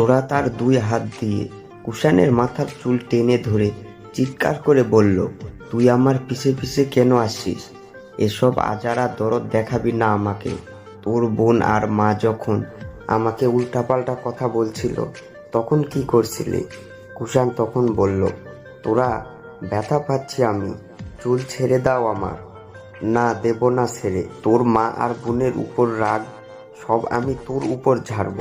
তোরা তার দুই হাত দিয়ে কুষাণের মাথার চুল টেনে ধরে চিৎকার করে বলল, তুই আমার পিছে পিছে কেন আসিস? এসব আজারা দরদ দেখাবি না আমাকে। তোর বোন আর মা যখন আমাকে উল্টাপাল্টা কথা বলছিল, তখন কি করছিলি? কুষাণ তখন বলল, তোরা ব্যথা পাচ্ছি আমি। চুল ছেড়ে দাও আমার। না, দেব না ছেড়ে। তোর মা আর বোনের উপর রাগ, সব আমি তোর উপর ঝাড়ব।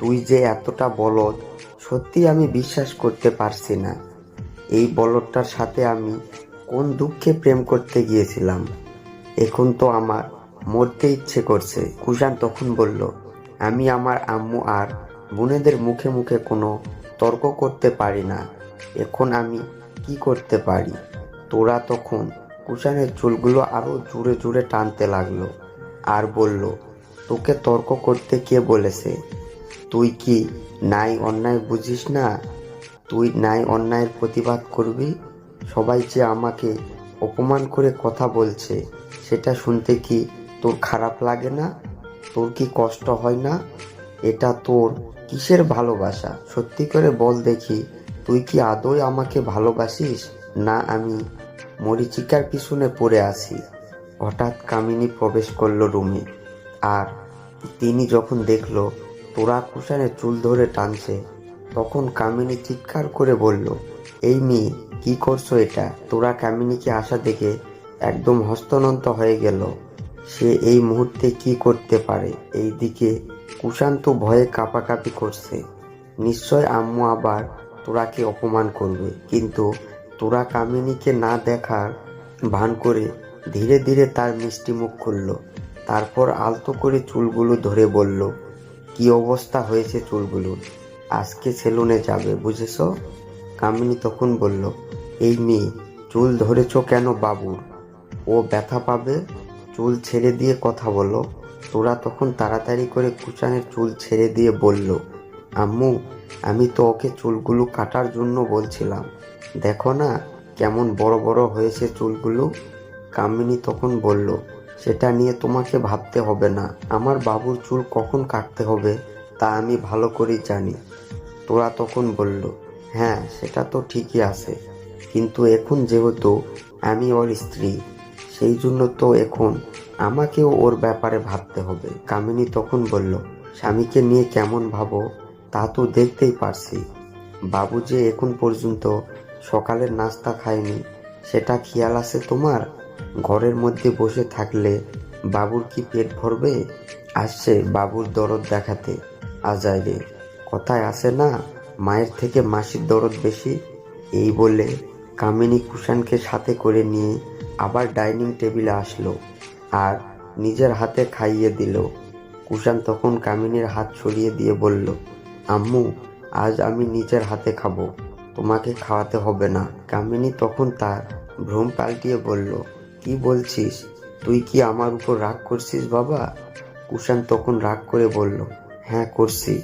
তুই যে এতটা বলদ, সত্যি আমি বিশ্বাস করতে পারছি না। এই বলদটার সাথে আমি কোন দুঃখে প্রেম করতে গিয়েছিলাম? এখন তো আমার মরতে ইচ্ছে করছে, কুষাণ তখন বলল, আমি আমার আম্মু আর বোনেদের মুখে মুখে কোনো তর্ক করতে পারি না। এখন আমি কি করতে পারি? তোরা তখন কুষাণের চুলগুলো আরও জুড়ে জুড়ে টানতে লাগল আর বলল, তোকে তর্ক করতে কে বলেছে? তুই কি নাই অন্যায় বুঝিস না? তুই নাই অন্যায়ের প্রতিবাদ করবি? সবাই যে আমাকে অপমান করে কথা বলছে, সেটা শুনতে কি তোর খারাপ লাগে না? তোর কি কষ্ট হয় না? এটা তোর কিসের ভালোবাসা? সত্যি করে বল দেখি, তুই কি আদৌ আমাকে ভালোবাসিস? না, আমি মরিচিকার পিছনে পড়ে আছি। হঠাৎ কামিনী প্রবেশ করল রুমে। আর তিনি যখন দেখল তোরা কুষাণের চুল ধরে টানছে। তখন কামিনী চিৎকার করে বলল, এই মেয়ে, কি করছ এটা? তোরা কামিনীকে আসা দেখে একদম হস্তনন্ত হয়ে গেল। সে এই মুহূর্তে কি করতে পারে? এই এইদিকে কুষান্ত ভয়ে কাঁপাকাঁপি করছে। নিশ্চয় আম্মু আবার তোরাকে অপমান করবে। কিন্তু তোরা কামিনীকে না দেখার ভান করে ধীরে ধীরে তার মিষ্টি মুখ খুলল। তারপর আলতো করে চুলগুলো ধরে বলল কি অবস্থা হয়েছে চুলগুলোর আজকে সেলুনে যাবে, বুঝেছ? কামিনী তখন বলল, এই মেয়ে, চুল ধরেছ কেন বাবুর ও ব্যথা পাবে? চুল ছেড়ে দিয়ে কথা বলো। তোরা তখন তাড়াতাড়ি করে কুচানের চুল ছেড়ে দিয়ে বলল, আম্মু, আমি তো ওকে চুলগুলো কাটার জন্য বলছিলাম। দেখো না, কেমন বড় বড় হয়েছে চুলগুলো? কামিনী তখন বলল সেটা নিয়ে তোমাকে ভাবতে হবে না। আমার বাবুর চুল কখন কাটতে হবে, তা আমি ভালো করেই জানি। তোরা তখন বলল হ্যাঁ সেটা তো ঠিকই আছে। কিন্তু এখন যেহেতু আমি ওর স্ত্রী, সেই জন্য তো এখন আমাকেও ওর ব্যাপারে ভাবতে হবে। কামিনী তখন বলল, স্বামীকে নিয়ে কেমন ভাবো, তা তো দেখতেই পারছি। বাবু যে এখন পর্যন্ত সকালের নাস্তা খায়নি, সেটা খেয়াল আছে তোমার? ঘরের মধ্যে বসে থাকলে বাবুর কি পেট ভরবে? আসছে বাবুর দরদ দেখাতে। আজায় রে কথায় আছে না, মায়ের থেকে মাসির দরদ বেশি? এই বলে কামিনী কুষাণকে সাথে করে নিয়ে আবার ডাইনিং টেবিলে আসলো আর নিজের হাতে খাইয়ে দিল। কুষাণ তখন কামিনীর হাত ছড়িয়ে দিয়ে বলল, আম্মু, আজ আমি নিজের হাতে খাব। তোমাকে খাওয়াতে হবে না। কামিনী তখন তার ভ্রম পাল্টিয়ে বলল কি বলছিস? তুই কি আমার উপর রাগ করছিস বাবা? কুষাণ তখন রাগ করে বলল হ্যাঁ করছি।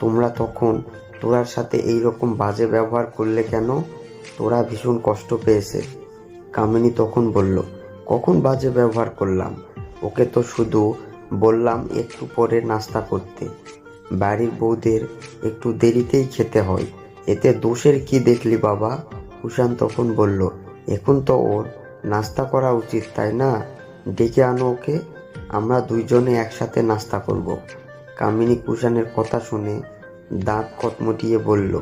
তোমরা তখন তোরার সাথে এই রকম বাজে ব্যবহার করলে কেন? তোরা ভীষণ কষ্ট পেয়েছে। কামিনী তখন বলল, কখন বাজে ব্যবহার করলাম? ওকে তো শুধু বললাম একটু পরে নাস্তা করতে। বাড়ির বউদের একটু দেরিতেই খেতে হয়। এতে দোষের কি দেখলি বাবা? কুষাণ তখন বলল, এখন তো ওর নাস্তা করা উচিত, তাই না? ডেকে আনো ওকে। আমরা দুইজনে একসাথে নাস্তা করব। কামিনী কুষাণের কথা শুনে দাঁত কটমটিয়ে বলল,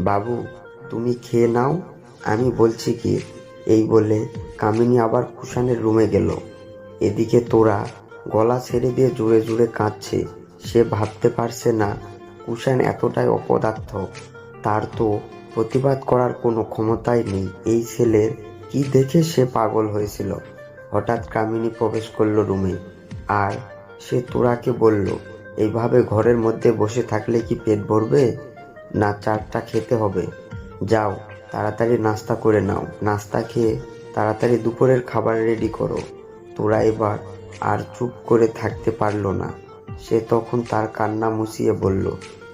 বাবু, তুমি খেয়ে নাও। আমি বলছি কি? এই বলে কামিনী আবার কুষাণের রুমে গেল। এদিকে তোরা গলা ছেড়ে দিয়ে জুড়ে জুড়ে কাঁদছে। সে ভাবতে পারছে না কুষাণ এতটাই অপদার্থ। তার তো প্রতিবাদ করার কোনো ক্ষমতাই নেই। এই ছেলের কি দেখে সে পাগল হয়েছিল? হঠাৎ কামিনী প্রবেশ করল রুমে। আর সে তোরাকে বলল এইভাবে ঘরের মধ্যে বসে থাকলে কি পেট ভরবে? না, চারটা খেতে হবে। যাও, তাড়াতাড়ি নাস্তা করে নাও। নাস্তা খেয়ে তাড়াতাড়ি দুপুরের খাবার রেডি করো। তোরা এবার আর চুপ করে থাকতে পারল না। সে তখন তার কান্না মুছিয়ে বলল,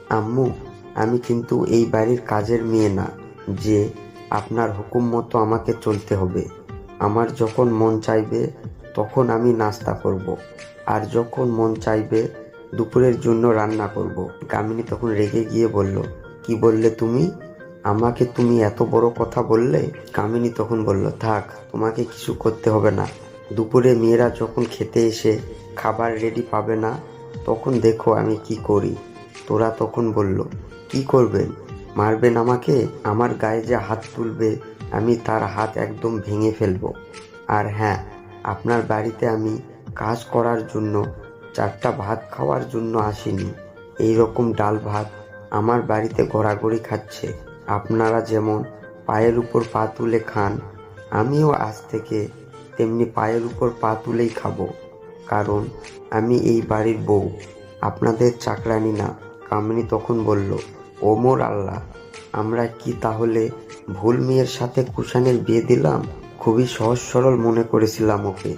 আম্মু, আমি কিন্তু এই বাড়ির কাজের মেয়ে না, যে আপনার হুকুম মতো আমাকে চলতে হবে। আমার যখন মন চাইবে, তখন আমি নাস্তা করব। আর যখন মন চাইবে, দুপুরের জন্য রান্না করব। কামিনী তখন রেগে গিয়ে বলল, কি বললে তুমি? আমাকে তুমি এত বড় কথা বললে? কামিনী তখন বলল, থাক, তোমাকে কিছু করতে হবে না। দুপুরে মেয়েরা যখন খেতে এসে খাবার রেডি পাবে না, তখন দেখো আমি কি করি। তোরা তখন বলল, কি করবেন? মারবেন আমাকে? আমার গায়ে যে হাত তুলবে, আমি তার হাত একদম ভেঙে ফেলব। আর হ্যাঁ আপনার বাড়িতে আমি কাজ করার জন্য, চারটা ভাত খাওয়ার জন্য আসিনি। এই রকম ডাল ভাত আমার বাড়িতে ঘোরাঘুরি খাচ্ছে। আপনারা যেমন পায়ের উপর পা তুলে খান, আমিও আজ থেকে তেমনি পায়ের উপর পা তুলেই খাব। কারণ আমি এই বাড়ির বউ। আপনাদের চাকরানি না কামিনী তখন বলল ওমর আল্লাহ, আমরা কি তাহলে ভুল মেয়ের সাথে কুষাণের বিয়ে দিলাম? খুবই সহজ সরল মনে করেছিলাম ওকে।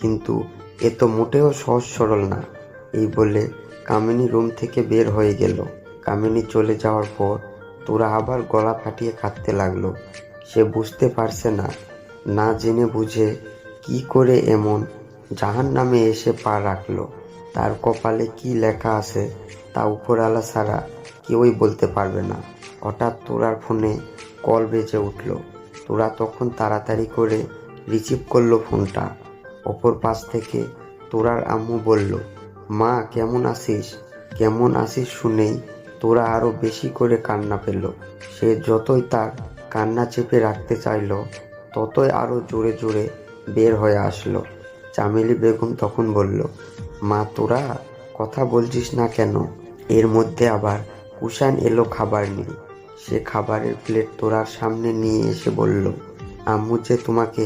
কিন্তু এ তো মোটেও সহজ সরল না। এই বলে কামিনী রুম থেকে বের হয়ে গেল। কামিনী চলে যাওয়ার পর তোরা আবার গলা ফাটিয়ে কাঁদতে লাগল। সে বুঝতে পারছে না না জেনে বুঝে কি করে এমন জাহান নামে এসে পা রাখল। তার কপালে কি লেখা আছে তা উপরালা ছাড়া কেউই বলতে পারবে না। হঠাৎ তোরার ফোনে কল বেজে উঠল। তোরা তখন তাড়াতাড়ি করে রিসিভ করল ফোনটা। অপর পাশ থেকে তোরার আম্মু বলল, মা, কেমন আছিস? কেমন আছিস শুনেই তোরা আরও বেশি করে কান্না পেল। সে যতই তার কান্না চেপে রাখতে চাইল, ততই আরও জোরে জোরে বের হয়ে আসলো। চামেলি বেগম তখন বলল, মা, তোরা কথা বলছিস না কেন? এর মধ্যে আবার কুষাণ এলো খাবার নিয়ে। সে খাবারের প্লেট তোরার সামনে নিয়ে এসে বলল, আম্মু যে তোমাকে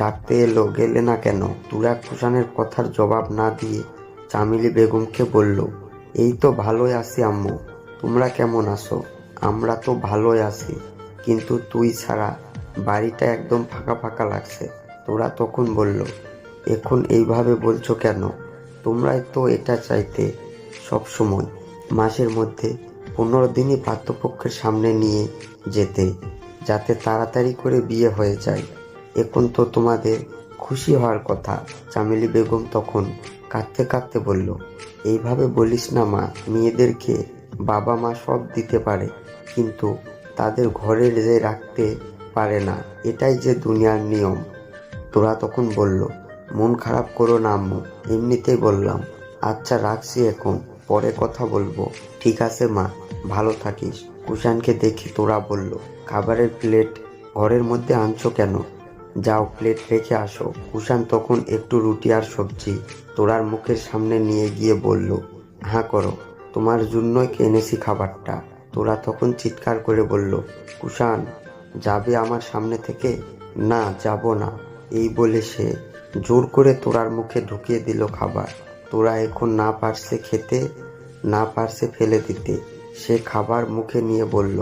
ডাকতে এলো, গেলে না কেন? তুরা কুষাণের কথার জবাব না দিয়ে চামিলি বেগমকে বলল, এই তো ভালোই আছি আম্মু। তোমরা কেমন আছো? আমরা তো ভালোই আছি, কিন্তু তুই ছাড়া বাড়িটা একদম ফাঁকা ফাঁকা লাগছে। তোরা তখন বলল, এখন এইভাবে বলছো কেন? তোমরাই তো এটা চাইতে সব সময়। মাসের মধ্যে পনেরো দিনই পাত্রপক্ষের সামনে নিয়ে যেতে, যাতে তাড়াতাড়ি করে বিয়ে হয়ে যায়। এখন তো তোমাদের খুশি হওয়ার কথা, চামেলি বেগম তখন কাঁদতে কাঁদতে বলল, এইভাবে বলিস না মা, মেয়েদেরকে বাবা মা সব দিতে পারে, কিন্তু তাদের ঘরে যে রাখতে পারে না। এটাই যে দুনিয়ার নিয়ম। তোরা তখন বলল, মন খারাপ করো না আম্মু, এমনিতেই বললাম। আচ্ছা রাখছি এখন, পরে কথা বলব। ঠিক আছে মা। ভালো থাকিস। কুষাণকে দেখে তোরা বলল, খাবারের প্লেট ঘরের মধ্যে আনছো কেন? যাও, প্লেট রেখে আসো। কুষাণ তখন একটু রুটি আর সবজি তোরার মুখের সামনে নিয়ে গিয়ে বলল হ্যাঁ করো, তোমার জন্যই এনেছি খাবারটা। তোরা তখন চিৎকার করে বলল, কুষাণ, যাবে আমার সামনে থেকে? না, যাব না। এই বলে সে জোর করে তোরার মুখে ঢুকিয়ে দিল খাবার। তোরা এখন না পারছে খেতে, না পারছে ফেলে দিতে। সে খাবার মুখে নিয়ে বলল,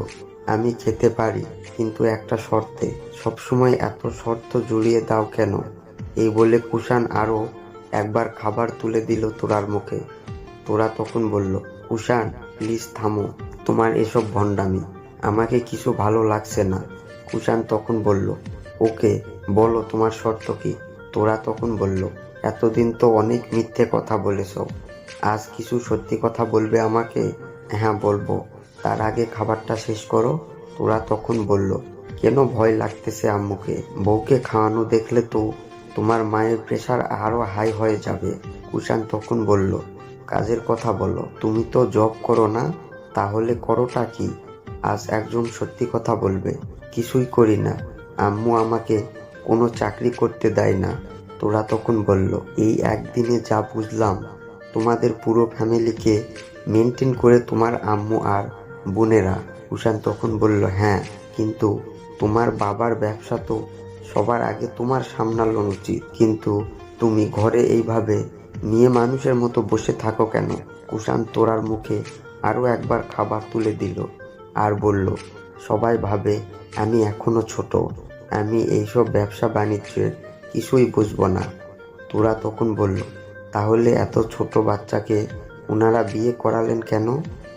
আমি খেতে পারি, কিন্তু একটা শর্তে। সবসময় এত শর্ত জুড়িয়ে দাও কেন? এই বলে কুষাণ আরও একবার খাবার তুলে দিল তোরার মুখে। তোরা তখন বলল, কুষাণ, প্লিজ থামো, তোমার এসব ভণ্ডামি। আমাকে কিছু ভালো লাগছে না। কুষাণ তখন বলল, ওকে, বলো তোমার শর্ত কি? তোরা তখন বলল, এতদিন তো অনেক মিথ্যে কথা বলেছ। আজ কিছু সত্যি কথা বলবে আমাকে? হ্যাঁ বলব। তার আগে খাবারটা শেষ করো, তোরা তখন বলল, কেন ভয় লাগতেছে আম্মুকে? বউকে খাওয়ানো দেখলে তো তোমার মায়ের প্রেশার আরও হাই হয়ে যাবে। কুষাণ তখন বলল, কাজের কথা বলো, তুমি তো জব করো না, তাহলে করোটা কি? আজ একজন সত্যি কথা বলবে, কিছুই করি না। আম্মু আমাকে কোনো চাকরি করতে দেয় না। তোরা তখন বলল, এই একদিনে যা বুঝলাম, তোমাদের পুরো ফ্যামিলিকে মেনটেন করে তোমার আম্মু আর বোনেরা। কুষাণ তখন বলল হ্যাঁ কিন্তু তোমার বাবার ব্যবসা তো সবার আগে তোমার সামলানো উচিত। কিন্তু তুমি ঘরে এইভাবে নিয়ে মানুষের মতো বসে থাকো কেন? কুষাণ তোরার মুখে আরও একবার খাবার তুলে দিল আর বলল, সবাই ভাবে আমি এখনও ছোট। আমি এইসব ব্যবসা বাণিজ্যের কিছুই বুঝব না। তোরা তখন বলল, তাহলে এত ছোট বাচ্চাকে ওনারা বিয়ে করালেন কেন?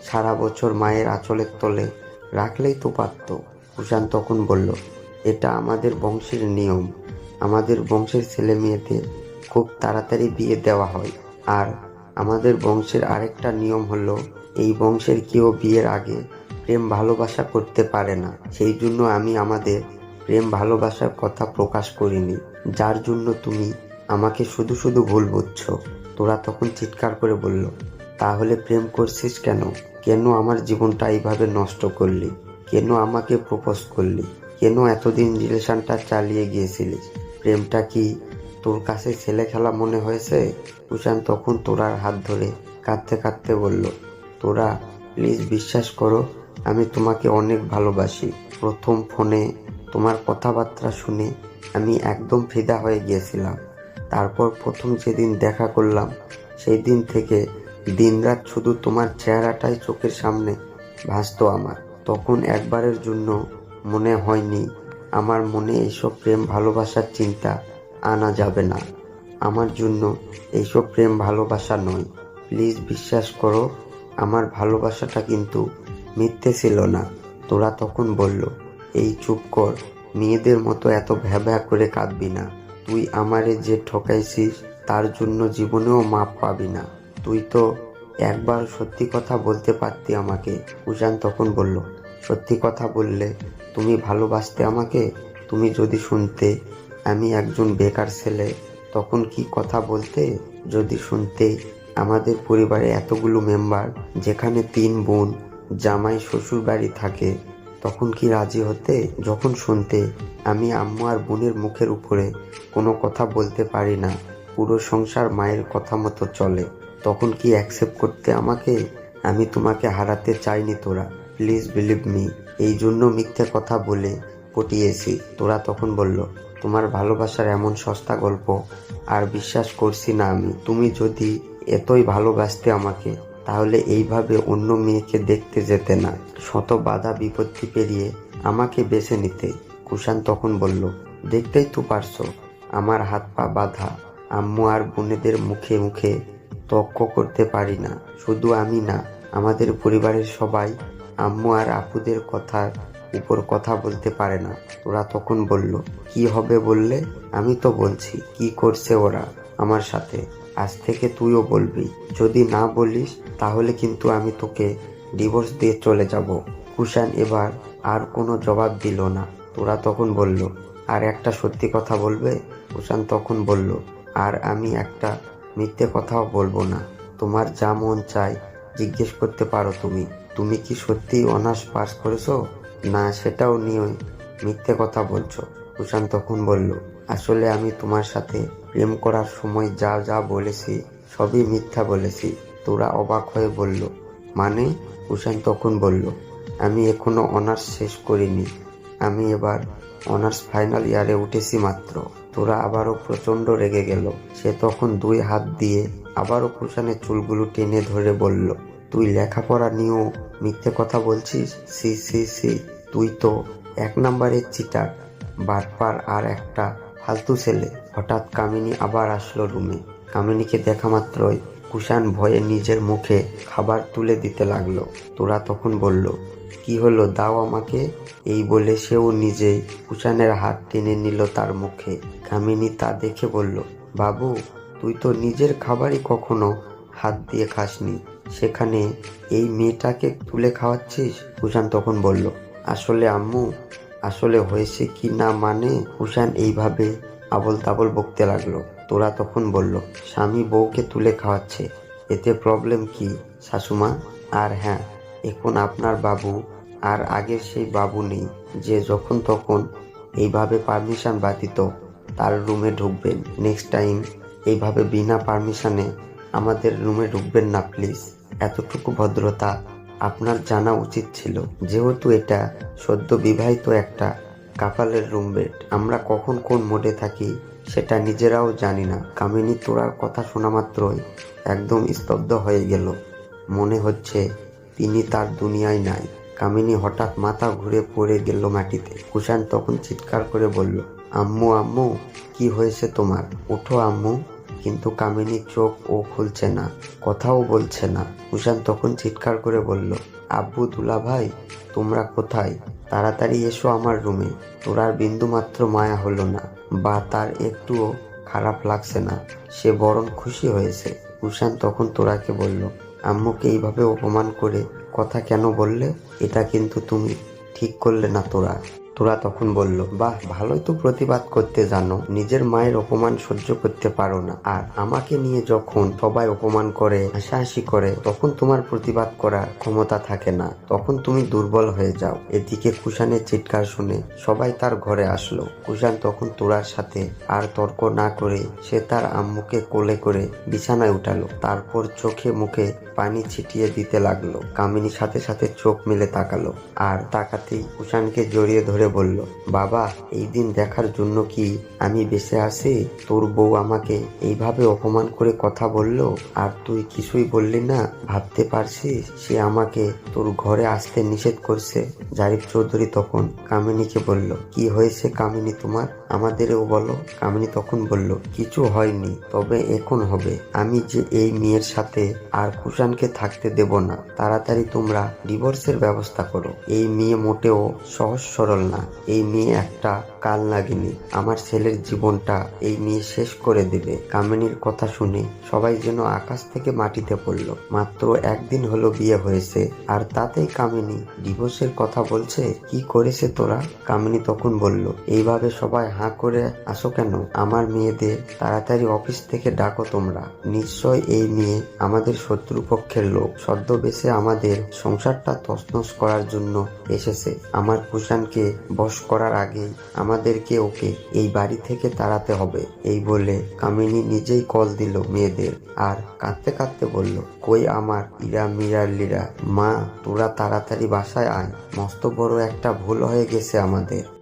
সারা বছর মায়ের আঁচলের তলে রাখলেই তো পারত। কুষাণ তখন বলল, এটা আমাদের বংশের নিয়ম। আমাদের বংশের ছেলে মেয়েদের খুব তাড়াতাড়ি বিয়ে দেওয়া হয়। আর আমাদের বংশের আরেকটা নিয়ম হলো, এই বংশের কেউ বিয়ের আগে প্রেম ভালোবাসা করতে পারে না। সেই জন্য আমি আমাদের প্রেম ভালোবাসার কথা প্রকাশ করিনি। যার জন্য তুমি আমাকে শুধু শুধু ভুল বুঝছ। তোরা তখন চিৎকার করে বলল তাহলে প্রেম করছিস কেন? কেন আমার জীবনটা এইভাবে নষ্ট করলি? কেন আমাকে প্রপোজ করলি? কেন এতদিন রিলেশনটা চালিয়ে গিয়েছিলিস প্রেমটা কি তোর কাছে ছেলে খেলা মনে হয়েছে? কুষাণ তখন তোরার হাত ধরে কাঁদতে কাঁদতে বলল, তোরা প্লিজ বিশ্বাস করো, আমি তোমাকে অনেক ভালোবাসি। প্রথম ফোনে তোমার কথাবার্তা শুনে আমি একদম ফিদা হয়ে গিয়েছিলাম। তারপর প্রথম যেদিন দেখা করলাম সেই দিন থেকে দিনরাত শুধু তোমার চেহারাটাই চোখের সামনে ভাসতো আমার। তখন একবারের জন্য মনে হয়নি, আমার মনে এইসব প্রেম ভালোবাসার চিন্তা আনা যাবে না। আমার জন্য এইসব প্রেম ভালোবাসা নয়। প্লিজ বিশ্বাস করো, আমার ভালোবাসাটা কিন্তু মিথ্যে ছিল না। তোরা তখন বলল, এই চুপ কর, মেয়েদের মতো এত ভ্যাভ্যা করে কাঁদবি না। তুই আমারে যে ঠকাইছিস, তার জন্য জীবনেও মাপ পাবি না। তুই তো একবার সত্যি কথা বলতে পারতি আমাকে। উজান তখন বলল, সত্যি কথা বললে তুমি ভালোবাসতে আমাকে? তুমি যদি শুনতে আমি একজন বেকার ছেলে, তখন কি কথা বলতে? যদি শুনতে আমাদের পরিবারে এতগুলো মেম্বার, যেখানে তিন বোন, জামাই, শ্বশুর বাড়ি থাকে, তখন কি রাজি হতে? যখন শুনতে আমি আম্মু আর বোনের মুখের উপরে কোনো কথা বলতে পারি না। পুরো সংসার মায়ের কথা মতো চলে। তখন কি অ্যাকসেপ্ট করতে আমাকে? আমি তোমাকে হারাতে চাইনি তোরা। প্লিজ বিলিভ মি এই জন্য মিথ্যে কথা বলে পটিয়েছি। তোরা তখন বলল, তোমার ভালোবাসার এমন সস্তা গল্প আর বিশ্বাস করছি না আমি। তুমি যদি এতই ভালোবাসতে আমাকে, তাহলে এইভাবে অন্য মেয়েকে দেখতে যেতে না শত বাধা বিপত্তি পেরিয়ে আমাকে বেছে নিতে কুষাণ তখন বলল, দেখতেই তো পারছ, আমার হাত পা বাধা। আম্মু আর বোনেদের মুখে মুখে তক্ক করতে পারি না। শুধু আমি না, আমাদের পরিবারের সবাই আম্মু আর আপুদের কথার উপর কথা বলতে পারে না। ওরা তখন বলল, কি হবে বললে? আমি তো বলছি, কি করছে ওরা আমার সাথে? আজ থেকে তুইও বলবি। যদি না বলিস, তাহলে কিন্তু আমি তোকে ডিভোর্স দিয়ে চলে যাব। কুষাণ এবার আর কোনো জবাব দিল না। তোরা তখন বলল, আর একটা সত্যি কথা বলবে? কুষাণ তখন বলল, আর আমি একটা মিথ্যে কথাও বলব না। তোমার যা মন চায়, জিজ্ঞেস করতে পারো তুমি। তুমি কি সত্যি অনার্স পাস করেছ? না, সেটাও নিয়ে মিথ্যে কথা বলছো, কুষাণ তখন বলল। আসলে আমি তোমার সাথে প্রেম করার সময় যা যা বলেছি, সবই মিথ্যা বলেছি, তোরা অবাক হয়ে বলল। মানে? কুষাণ তখন বলল, আমি এখনও অনার্স শেষ করিনি। আমি এবার অনার্স ফাইনাল ইয়ারে উঠেছি মাত্র। তোরা আবারও প্রচণ্ড রেগে গেল। সে তখন দুই হাত দিয়ে আবারও কুশানের চুলগুলো টেনে ধরে বলল, তুই লেখাপড়া নিয়েও মিথ্যে কথা বলছিস? সি সি সি, তুই তো এক নম্বরের চিটার বারবার আর একটা ফালতু ছেলে। হঠাৎ কামিনী আবার আসলো রুমে। কামিনীকে দেখা মাত্রই কুষাণ ভয়ে নিজের মুখে খাবার তুলে দিতে লাগল। তোরা তখন বলল, কি হলো? দাও আমাকে। এই বলে সেও নিজেই কুষাণের হাত টেনে নিল তার মুখে। কামিনী তা দেখে বলল, বাবু, তুই তো নিজের খাবারই কখনো হাত দিয়ে খাসনি। সেখানে এই মেয়েটাকে তুলে খাওয়াচ্ছিস? কুষাণ তখন বলল, আসলে আম্মু, আসলে হয়েছে কি না মানে? কুষাণ এইভাবে আবল তাবল বকতে লাগল। তোরা তখন বলল, স্বামী বউকে তুলে খাওয়াচ্ছে। এতে প্রবলেম কি, শাশুমা? আর হ্যাঁ এখন আপনার বাবু আর আগের সেই বাবু নেই, যে যখন তখন এইভাবে পারমিশন ব্যতীত তার রুমে ঢুকবেন। নেক্সট টাইম এইভাবে বিনা পারমিশনে আমাদের রুমে ঢুকবেন না প্লিজ এতটুকু ভদ্রতা আপনার জানা উচিত ছিল। যেহেতু এটা সদ্য বিবাহিত একটা কাপালের রুম বেড আমরা কখন কোন মোডে থাকি সেটা নিজেরাও জানি না। কামিনী তোরার কথা শোনা মাত্রই একদম স্তব্ধ হয়ে গেল। মনে হচ্ছে তিনি তার দুনিয়ায় নাই। কামিনী হঠাৎ মাথা ঘুরে পড়ে গেল মাটিতে। কুষাণ তখন চিৎকার করে বলল, আম্মু আম্মু, কি হয়েছে তোমার? উঠো আম্মু। কিন্তু কামিনীর চোখ ও খুলছে না, কথাও বলছে না। কুষাণ তখন চিৎকার করে বলল, আব্বু দুলা ভাই তোমরা কোথায়? তাড়াতাড়ি এসো আমার রুমে। তোরার বিন্দু মাত্র মায়া হলো না, বা তার একটুও খারাপ লাগছে না। সে বরং খুশি হয়েছে। কুষাণ তখন তোরাকে বলল, আম্মুকে এইভাবে অপমান করে কথা কেন বললে? এটা কিন্তু তুমি ঠিক করলে না তোরা। তোরা তখন বলল, বাহ, ভালোই তো প্রতিবাদ করতে জানো, নিজের মায়ের অপমান সহ্য করতে পারো না। আর আমাকে নিয়ে যখন সবাই অপমান করে, হাসাহাসি করে, তখন তোমার প্রতিবাদ করার ক্ষমতা থাকে না। তখন তুমি দুর্বল হয়ে যাও এদিকে কুষাণের চিৎকার শুনে সবাই তার ঘরে আসলো। কুষাণ তখন তোরার সাথে আর তর্ক না করে সে তার আম্মুকে কোলে করে বিছানায় উঠালো। তারপর চোখে মুখে পানি ছিটিয়ে দিতে লাগল। কামিনীর সাথে সাথে চোখ মেলে তাকালো। আর তাকাতেই কুষাণকে জড়িয়ে ধরে বলল, বাবা, এই দিন দেখার জন্য কি আমি বেঁচে আছি? তোর বউ আমাকে এইভাবে অপমান করে কথা বলল, আর তুই কিছুই বললি না? ভাবতে পারছিস? সে আমাকে তোর ঘরে আসতে নিষেধ করছে। জারিফ চৌধুরী তখন কামিনীকে বলল, কি হয়েছে কামিনী তোমার? আমাদেরও বলো। কামিনী তখন বলল, কিছু হয়নি, তবে এখন হবে। আমি যে এই মেয়ের সাথে আর কুষাণকে থাকতে দেব না। তাড়াতাড়ি তোমরা ডিভোর্সের ব্যবস্থা করো। এই মেয়ে মোটেও সহজ সরল না। এই মেয়ে একটা কাল নাগিনী আমার ছেলের জীবনটা এই মেয়ে শেষ করে দেবে। কামিনীর কথা শুনে সবাই যেন আকাশ থেকে মাটিতে পড়ল। মাত্র একদিন হলো বিয়ে হয়েছে, আর তাতেই কামিনী ডিভোর্সের কথা বলছে, কি করেছে তোরা? কামিনী তখন বলল, এইভাবে সবাই হাঁ করে আসো কেন? আমার মেয়েদের তাড়াতাড়ি অফিস থেকে ডাকো তোমরা। নিশ্চয় এই মেয়ে আমাদের শত্রুপক্ষের লোক। ছদ্মবেশে আমাদের সংসারটা তছনছ করার জন্য এসেছে। আমার কুষাণকে বশ করার আগে আমাদেরকে ওকে এই বাড়ি থেকে তাড়াতে হবে। এই বলে কামিনী নিজেই কল দিল মেয়েদের আর কাঁদতে কাঁদতে বলল, কই আমার ইরা মিরার লিরা মা, তোরা তাড়াতাড়ি বাসায় আয়। মস্ত বড় একটা ভুল হয়ে গেছে আমাদের।